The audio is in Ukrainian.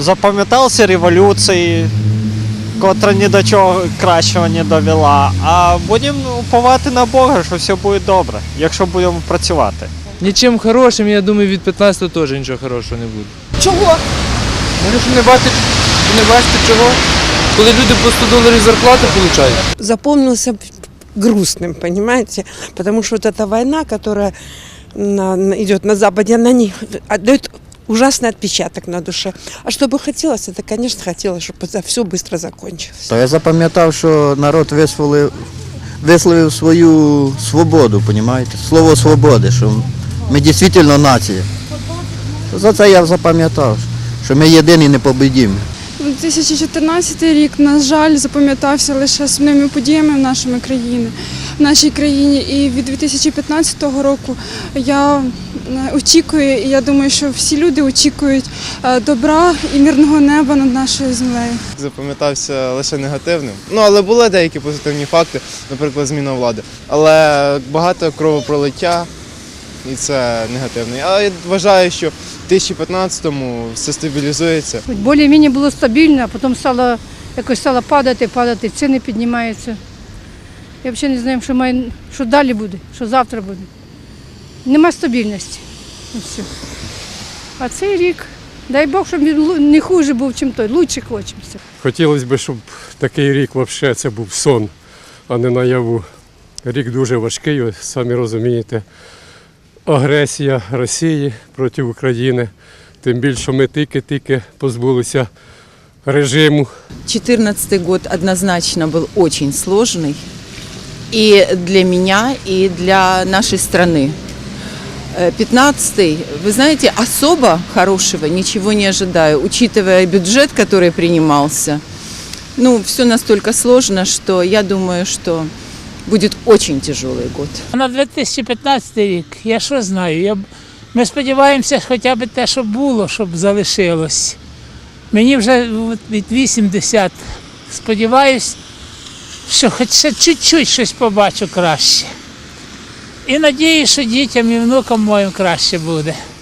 Запам'ятався революції, котра ні до чого кращого не довела. А будемо уповати на Бога, що все буде добре, якщо будемо працювати. Нічим хорошим, я думаю, від 15-го теж нічого хорошого не буде. Чого? Може, що не бачите, не бачите чого? Коли люди по 100 доларів зарплати отримують. Запомнился грустным, понимаете? Потому что вот эта война, которая на- на- идет на Западе, она не отдает ужасный отпечаток на душе. А что бы хотелось, это, конечно, хотелось, чтобы это все быстро закончилось. То я запам'ятав, що народ висловив, висловив свою свободу, понімаєте? Слово свободи, що ми дійсно нація. За це я запам'ятав, що ми єдині непобідімі. 2014 рік, на жаль, запам'ятався лише сумними подіями в нашій країні, в нашій країні. І від 2015 року я е, очікую, і я думаю, що всі люди очікують е, добра і мирного неба над нашою землею. запам'ятався лише негативним. Ну, але були деякі позитивні факти, наприклад, зміна влади. Але багато кровопролиття, і це негативно. Я вважаю, що в 2015-му все стабілізується. Більш-менш було стабільно, а потім стало якось стало падати, падати, ціни піднімаються. Я взагалі не знаю, що, має, що далі буде, що завтра буде. Нема стабільності. І все. А цей рік, дай Бог, щоб він не хуже був, ніж той, лучше хочеться. Хотілося б, щоб такий рік взагалі це був сон, а не наяву. Рік дуже важкий, ви самі розумієте. Агресія Росії проти України. Тим більше ми тільки-тільки позбулися режиму. 2014 год однозначно был очень сложный и для меня, и для нашей страны. 15 вы знаете, особо хорошего ничего не ожидаю, учитывая бюджет, который принимался. Ну, все настолько сложно, что я думаю, что будет очень тяжелый год. На 2015 рік, я що знаю, я, б- ми сподіваємося хоча б те, що було, щоб залишилось. Мені вже от від 80. Сподіваюсь, Що хоч чуть-чуть щось побачу краще. І надію, що дітям і внукам моїм краще буде.